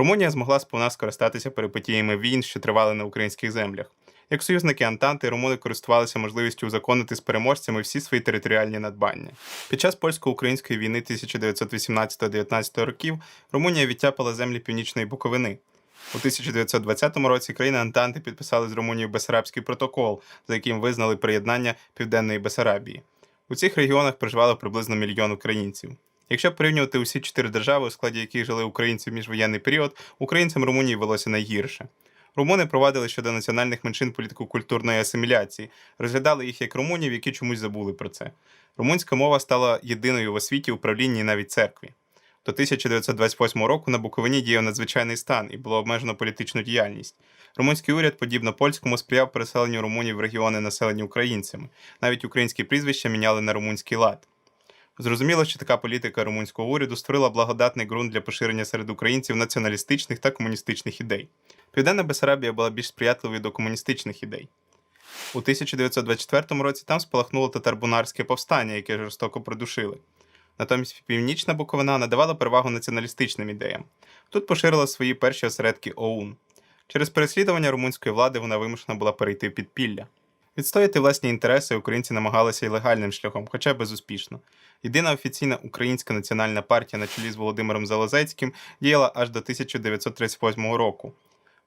Румунія змогла сповна скористатися перипетіями війн, що тривали на українських землях. Як союзники Антанти, румуни користувалися можливістю узаконити з переможцями всі свої територіальні надбання. Під час польсько-української війни 1918-19 років Румунія відтяпала землі північної Буковини. У 1920 році країни Антанти підписали з Румунією Бесарабський протокол, за яким визнали приєднання Південної Бесарабії. У цих регіонах проживало приблизно мільйон українців. Якщо порівнювати усі чотири держави, у складі яких жили українці в міжвоєнний період, українцям Румунії велося найгірше. Румуни провадили щодо національних меншин політику культурної асиміляції, розглядали їх як румунів, які чомусь забули про це. Румунська мова стала єдиною в освіті, управлінні і навіть церкві. До 1928 року на Буковині діяв надзвичайний стан і було обмежено політичну діяльність. Румунський уряд, подібно польському, сприяв переселенню румунів в регіони, населені українцями. Навіть українські прізвища міняли на румунський лад. Зрозуміло, що така політика румунського уряду створила благодатний ґрунт для поширення серед українців націоналістичних та комуністичних ідей. Південна Бесарабія була більш сприятливою до комуністичних ідей. У 1924 році там спалахнуло татарбунарське повстання, яке жорстоко придушили. Натомість Північна Буковина надавала перевагу націоналістичним ідеям. Тут поширила свої перші осередки ОУН. Через переслідування румунської влади вона вимушена була перейти в підпілля. Відстояти власні інтереси українці намагалися і легальним шляхом, хоча безуспішно. Єдина офіційна українська національна партія на чолі з Володимиром Залозецьким діяла аж до 1938 року.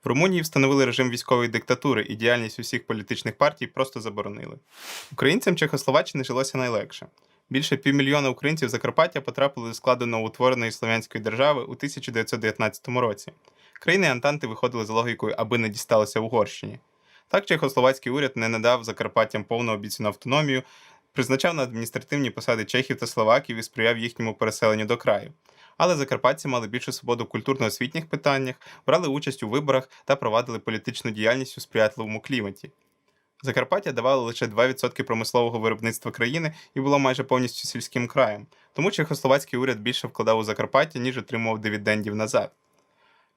В Румунії встановили режим військової диктатури і діяльність усіх політичних партій просто заборонили. Українцям Чехословаччини жилося найлегше. Більше півмільйона українців Закарпаття потрапили до складу новоутвореної слов'янської держави у 1919 році. Країни Антанти виходили за логікою, аби не дісталося Угорщині. Так чехословацький уряд не надав Закарпаттям повну обіцяну автономію, призначав на адміністративні посади чехів та словаків і сприяв їхньому переселенню до краю. Але закарпатці мали більшу свободу в культурно-освітніх питаннях, брали участь у виборах та провадили політичну діяльність у сприятливому кліматі. Закарпаття давало лише 2% промислового виробництва країни і було майже повністю сільським краєм, тому чехословацький уряд більше вкладав у Закарпаття, ніж отримував дивідендів назад.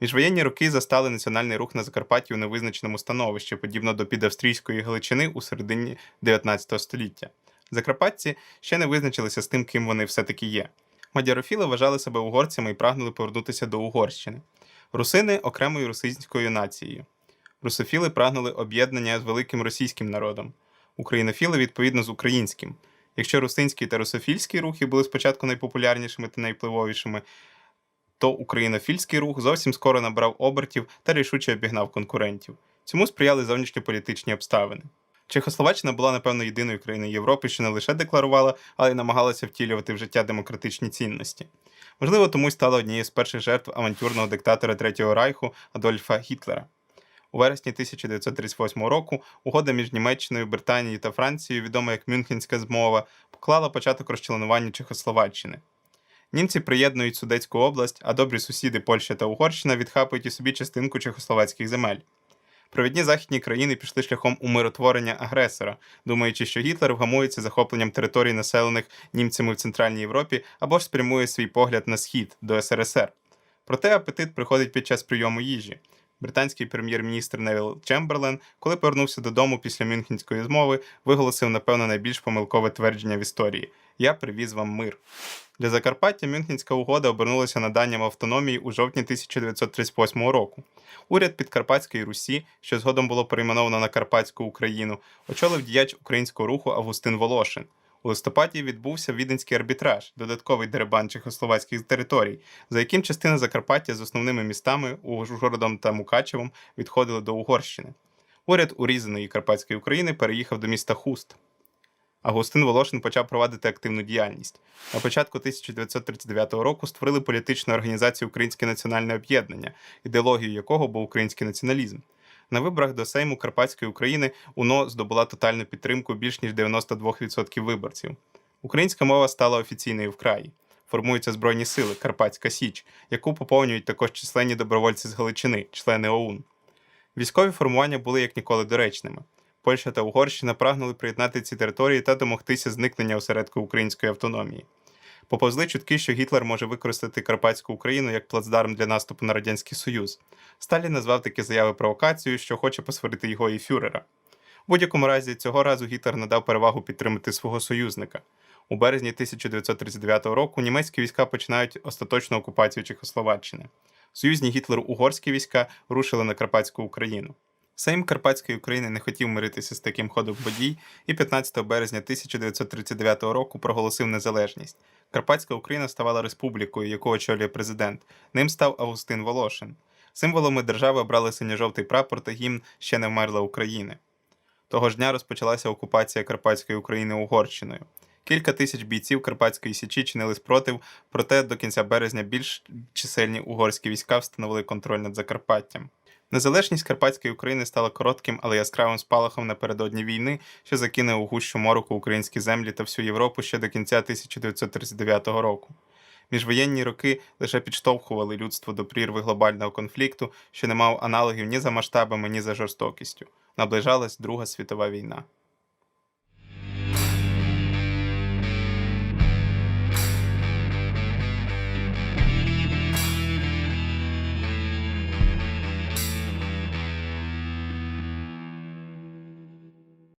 Міжвоєнні роки застали національний рух на Закарпатті у невизначеному становищі, подібно до підавстрійської Галичини у середині 19 століття. Закарпатці ще не визначилися з тим, ким вони все-таки є. Мадярофіли вважали себе угорцями і прагнули повернутися до Угорщини. Русини окремою русинською нацією. Русофіли прагнули об'єднання з великим російським народом. Українофіли відповідно з українським. Якщо русинський та русофільський рухи були спочатку найпопулярнішими та найвпливовішими, то українофільський рух зовсім скоро набрав обертів та рішуче обігнав конкурентів. Цьому сприяли зовнішньополітичні обставини. Чехословаччина була, напевно, єдиною країною Європи, що не лише декларувала, але й намагалася втілювати в життя демократичні цінності. Можливо, тому й стала однією з перших жертв авантюрного диктатора Третього Райху Адольфа Гітлера. У вересні 1938 року угода між Німеччиною, Британією та Францією, відома як Мюнхенська змова, поклала початок розчленуванню Чехословаччини. Німці приєднують Судецьку область, а добрі сусіди Польща та Угорщина відхапують і собі частинку чехословацьких земель. Провідні західні країни пішли шляхом умиротворення агресора, думаючи, що Гітлер вгамується захопленням територій, населених німцями в Центральній Європі, або ж спрямує свій погляд на схід до СРСР. Проте апетит приходить під час прийому їжі. Британський прем'єр-міністр Невіл Чемберлен, коли повернувся додому після Мюнхенської змови, виголосив, напевно, найбільш помилкове твердження в історії: Я привіз вам мир. Для Закарпаття Мюнхенська угода обернулася наданням автономії у жовтні 1938 року. Уряд Підкарпатської Русі, що згодом було перейменовано на Карпатську Україну, очолив діяч українського руху Августин Волошин. У листопаді відбувся віденський арбітраж, додатковий деребан чехословацьких територій, за яким частина Закарпаття з основними містами Ужгородом та Мукачевом відходили до Угорщини. Уряд урізаної Карпатської України переїхав до міста Хуст. Агустин Волошин почав провадити активну діяльність. На початку 1939 року створили політичну організацію Українське національне об'єднання, ідеологією якого був український націоналізм. На виборах до Сейму Карпатської України УНО здобула тотальну підтримку більш ніж 92% виборців. Українська мова стала офіційною в краї. Формуються Збройні сили Карпатська Січ, яку поповнюють також численні добровольці з Галичини, члени ОУН. Військові формування були як ніколи доречними. Польща та Угорщина прагнули приєднати ці території та домогтися зникнення осередку української автономії. Поповзли чутки, що Гітлер може використати Карпатську Україну як плацдарм для наступу на Радянський Союз. Сталін назвав такі заяви провокацією, що хоче посварити його і фюрера. В будь-якому разі, цього разу Гітлер надав перевагу підтримати свого союзника. У березні 1939 року німецькі війська починають остаточну окупацію Чехословаччини. Союзні гітлер-угорські війська рушили на Карпатську Україну. Сейм Карпатської України не хотів миритися з таким ходом подій і 15 березня 1939 року проголосив незалежність. Карпатська Україна ставала республікою, яку очолює президент. Ним став Августин Волошин. Символами держави обрали синьо-жовтий прапор та гімн ще не вмерла України. Того ж дня розпочалася окупація Карпатської України Угорщиною. Кілька тисяч бійців Карпатської січі чинили спротив, проте до кінця березня більш чисельні угорські війська встановили контроль над Закарпаттям. Незалежність Карпатської України стала коротким, але яскравим спалахом напередодні війни, що закине у гущу мороку українські землі та всю Європу ще до кінця 1939 року. Міжвоєнні роки лише підштовхували людство до прірви глобального конфлікту, що не мав аналогів ні за масштабами, ні за жорстокістю. Наближалась Друга світова війна.